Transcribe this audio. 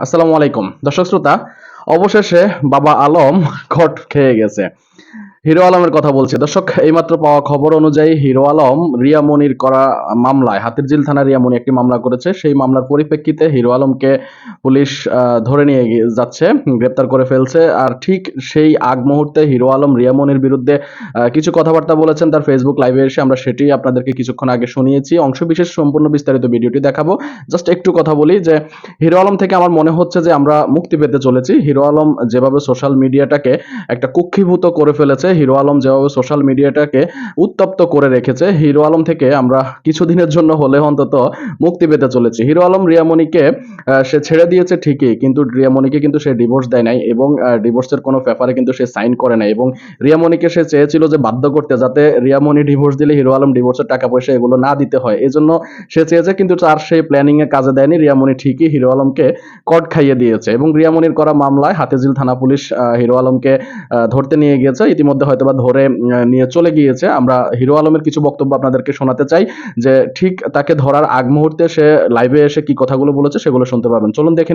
আসসালামু আলাইকুম। দর্শক শ্রোতা অবশেষে বাবা আলম ঘট খেয়ে গেছে। হিরো আলমের কথা বলছি। দর্শক, এইমাত্র পাওয়া খবর অনুযায়ী হিরো আলম রিয়ামনির করা মামলায়, হাতিরঝিল থানা রিয়ামনি একটি মামলা করেছে। সেই মামলার পরিপ্রেক্ষিতে হিরো আলমকে পুলিশ ধরে নিয়ে যাচ্ছে, গ্রেপ্তার করে ফেলছে। আর ঠিক সেই আগ মুহূর্তে হিরো আলম রিয়ামনির বিরুদ্ধে কিছু কথাবার্তা বলেছেন। তার ফেসবুক লাইভে এসে আমরা সেটি আপনাদেরকে কিছুক্ষণ আগে শুনিয়েছি। অংশ বিশেষ সম্পূর্ণ বিস্তারিত ভিডিওটি দেখাবো। জাস্ট একটু কথা বলি যে, হিরো আলম থেকে আমার মনে হচ্ছে যে আমরা মুক্তি পেতে চলেছি। হিরো আলম যেভাবে সোশ্যাল মিডিয়াটাকে একটা কুক্ষিভূত করে ফেলেছে হিরো আলম যেভাবে সোশ্যাল মিডিয়াটাকে উত্তপ্ত করে রেখেছে, হিরো আলম থেকে আমরা কিছুদিনের জন্য হলে অন্তত মুক্তি পেতে চলেছি। হিরো আলম রিয়ামণিকে সে ছেড়ে দিয়েছে ঠিকই, কিন্তু রিয়ামণিকে কিন্তু সে ডিভোর্স দেয় নাই এবং ডিভোর্সের কোনো পেপারে কিন্তু সে সাইন করে নাই এবং রিয়ামণিকে সে চেয়েছিল যে বাধ্য করতে যাতে রিয়ামণি ডিভোর্স দিলে হিরো আলম ডিভোর্সের টাকা পয়সা এগুলো না দিতে হয়। এজন্য সে চেয়েছে কিন্তু তার সেই প্ল্যানিং এ কাজে দেয়নি, রিয়ামণি ঠিকই হিরো আলমকে কট খাইয়ে দিয়েছে এবং রিয়ামণির করা মামলায় হাতেজিল থানা পুলিশ হিরো আলমকে ধরতে নিয়ে গিয়েছে। ইতিমধ্যে হয়তোবা ধরে নিয়ে চলে গিয়েছে। আমরা হিরো আলমের কিছু বক্তব্য আপনাদেরকে শোনাতে চাই যে, ঠিক তাকে ধরার আগ মুহূর্তে সে লাইভে এসে কি কথাগুলো বলেছে সেগুলো শুনতে পাবেন। চলুন দেখে